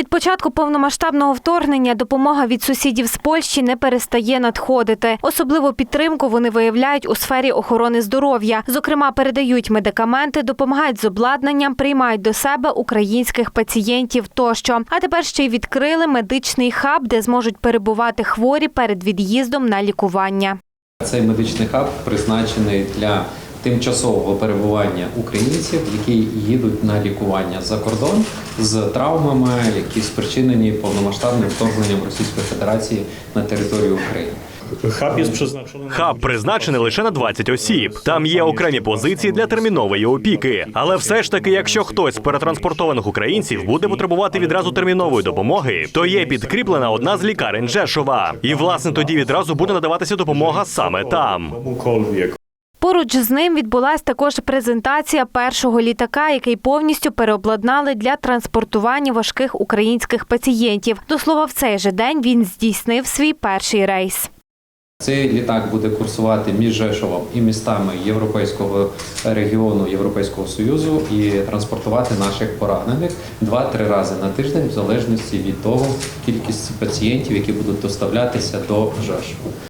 Від початку повномасштабного вторгнення допомога від сусідів з Польщі не перестає надходити. Особливу підтримку вони виявляють у сфері охорони здоров'я. Зокрема, передають медикаменти, допомагають з обладнанням, приймають до себе українських пацієнтів тощо. А тепер ще й відкрили медичний хаб, де зможуть перебувати хворі перед від'їздом на лікування. Цей медичний хаб призначений для тимчасового перебування українців, які їдуть на лікування за кордон з травмами, які спричинені повномасштабним вторгненням Російської Федерації на територію України. Хаб призначений лише на 20 осіб. Там є окремі позиції для термінової опіки. Але все ж таки, якщо хтось з перетранспортованих українців буде потребувати відразу термінової допомоги, то є підкріплена одна з лікарень Жешова. І власне тоді відразу буде надаватися допомога саме там. Поруч з ним відбулася також презентація першого літака, який повністю переобладнали для транспортування важких українських пацієнтів. До слова, в цей же день він здійснив свій перший рейс. Цей літак буде курсувати між Жешовом і містами Європейського регіону Європейського союзу і транспортувати наших поранених два-три рази на тиждень, в залежності від того кількості пацієнтів, які будуть доставлятися до Жешова.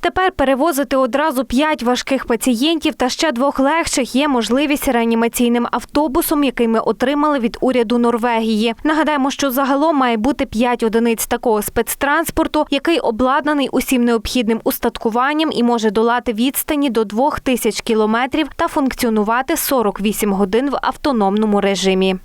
Тепер перевозити одразу п'ять важких пацієнтів та ще двох легших є можливість реанімаційним автобусом, який ми отримали від уряду Норвегії. Нагадаємо, що загалом має бути п'ять одиниць такого спецтранспорту, який обладнаний усім необхідним устаткуванням і може долати відстані до двох тисяч кілометрів та функціонувати 48 годин в автономному режимі.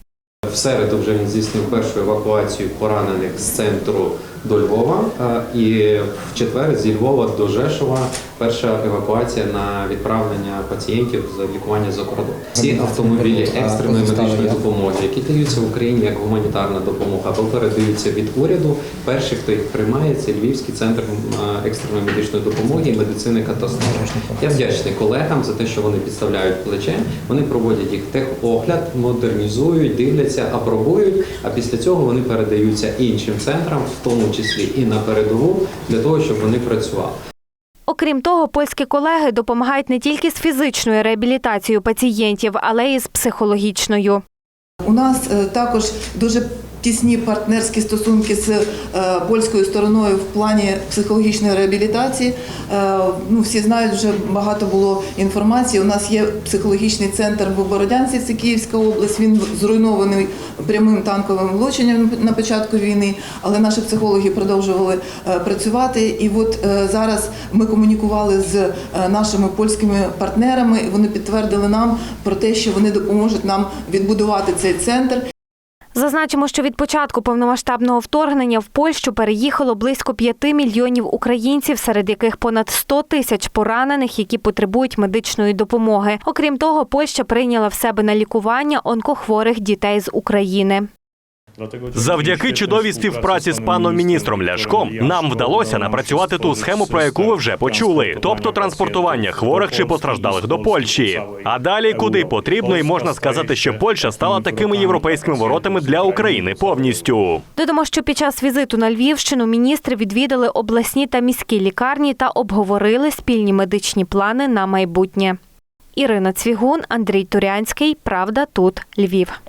В середу вже він здійснив першу евакуацію поранених з центру до Львова. е, І в четвер зі Львова до Жешова перша евакуація на відправлення пацієнтів з лікування за кордон. Ці автомобілі екстреної медичної допомоги, які даються в Україні як гуманітарна допомога, або передаються від уряду. Перший, хто їх приймає, це Львівський центр е, екстреної медичної допомоги і медицини катастроф. Я вдячний колегам за те, що вони підставляють плече. Вони проводять їх техогляд, модернізують, дивляться, апробують. А після цього вони передаються іншим центрам, в тому числі і на передову, для того, щоб вони працювали. Окрім того, польські колеги допомагають не тільки з фізичною реабілітацією пацієнтів, але й з психологічною. У нас е, також дуже тісні партнерські стосунки з е, польською стороною в плані психологічної реабілітації. Е, Ну, всі знають, вже багато було інформації. У нас є психологічний центр в Бородянці, це Київська область. Він зруйнований прямим танковим влученням на початку війни, але наші психологи продовжували е, працювати. І от зараз ми комунікували з нашими польськими партнерами. Вони підтвердили нам про те, що вони допоможуть нам відбудувати цей центр. Зазначимо, що від початку повномасштабного вторгнення в Польщу переїхало близько 5 мільйонів українців, серед яких понад 100 тисяч поранених, які потребують медичної допомоги. Окрім того, Польща прийняла в себе на лікування онкохворих дітей з України. Завдяки чудовій співпраці з паном міністром Ляшком нам вдалося напрацювати ту схему, про яку ви вже почули, тобто транспортування хворих чи постраждалих до Польщі. А далі куди потрібно, і можна сказати, що Польща стала такими європейськими воротами для України повністю. Додамо, що під час візиту на Львівщину міністри відвідали обласні та міські лікарні та обговорили спільні медичні плани на майбутнє. Ірина Цвігун, Андрій Турянський. Правда, тут Львів.